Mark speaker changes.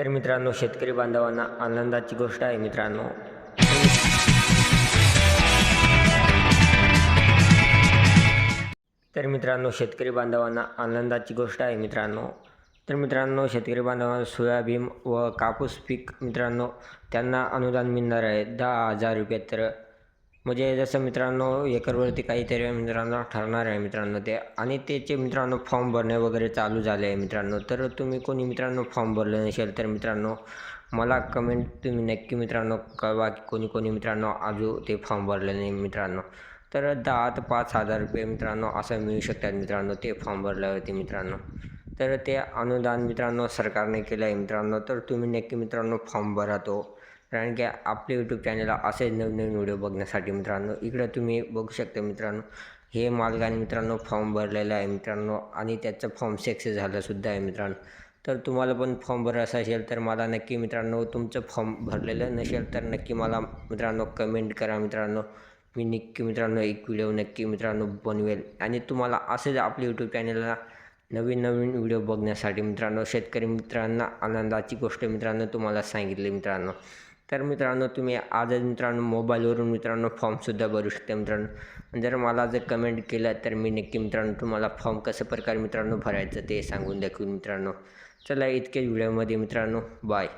Speaker 1: तर मित्रांनो शेतकरी बांधवांना आनंदाची गोष्ट आहे मित्रांनो. तर मित्रांनो शेतकरी बांधवांना आनंदाची गोष्ट आहे मित्रांनो. तर मित्रांनो शेतकरी बांधवांना सोयाबीन व कापूस पीक मित्रांनो त्यांना अनुदान मिळणार आहे दहा हजार रुपये तर म्हणजे जसं मित्रांनो एकरवरती काहीतरी मित्रांनो ठरणार आहे मित्रांनो ते. आणि त्याचे मित्रांनो फॉर्म भरणे वगैरे चालू झाले आहे मित्रांनो. तर तुम्ही कोणी मित्रांनो फॉर्म भरले नसेल तर मित्रांनो मला कमेंट तुम्ही नक्की मित्रांनो कळवा की कोणी कोणी मित्रांनो अजून ते फॉर्म भरले नाही मित्रांनो. तर दहा ते पाच हजार रुपये मित्रांनो असं मिळू शकतात मित्रांनो ते फॉर्म भरल्यावरती मित्रांनो. तर ते अनुदान मित्रांनो सरकारने केलं आहे मित्रांनो. तर तुम्ही नक्की मित्रांनो फॉर्म भरा तो. कारण की आपले यूट्यूब चॅनलला असे नवनवीन व्हिडिओ बघण्यासाठी मित्रांनो इकडं तुम्ही बघू शकता मित्रांनो हे मालकाने मित्रांनो फॉर्म भरलेला आहे मित्रांनो आणि त्याचं फॉर्म सक्सेस झालंसुद्धा आहे मित्रांनो. तर तुम्हाला पण फॉर्म भरायचा असेल तर मला नक्की मित्रांनो तुमचं फॉर्म भरलेलं नसेल तर नक्की मला मित्रांनो कमेंट करा मित्रांनो. मी नक्की मित्रांनो एक व्हिडिओ नक्की मित्रांनो बनवेल. आणि तुम्हाला असेच आपल्या यूट्यूब चॅनलला नवीन नवीन व्हिडिओ बघण्यासाठी मित्रांनो शेतकरी मित्रांना आनंदाची गोष्ट मित्रांनो तुम्हाला सांगितली मित्रांनो. तर मित्रांनो तुम्ही आजच मित्रांनो मोबाईलवरून मित्रांनो फॉर्मसुद्धा भरू शकता मित्रांनो. जर मला जर कमेंट केलं तर मी नक्की मित्रांनो तुम्हाला फॉर्म कसं प्रकारे मित्रांनो भरायचं ते सांगून दाखवून मित्रांनो. चला इतकेच व्हिडिओमध्ये मित्रांनो बाय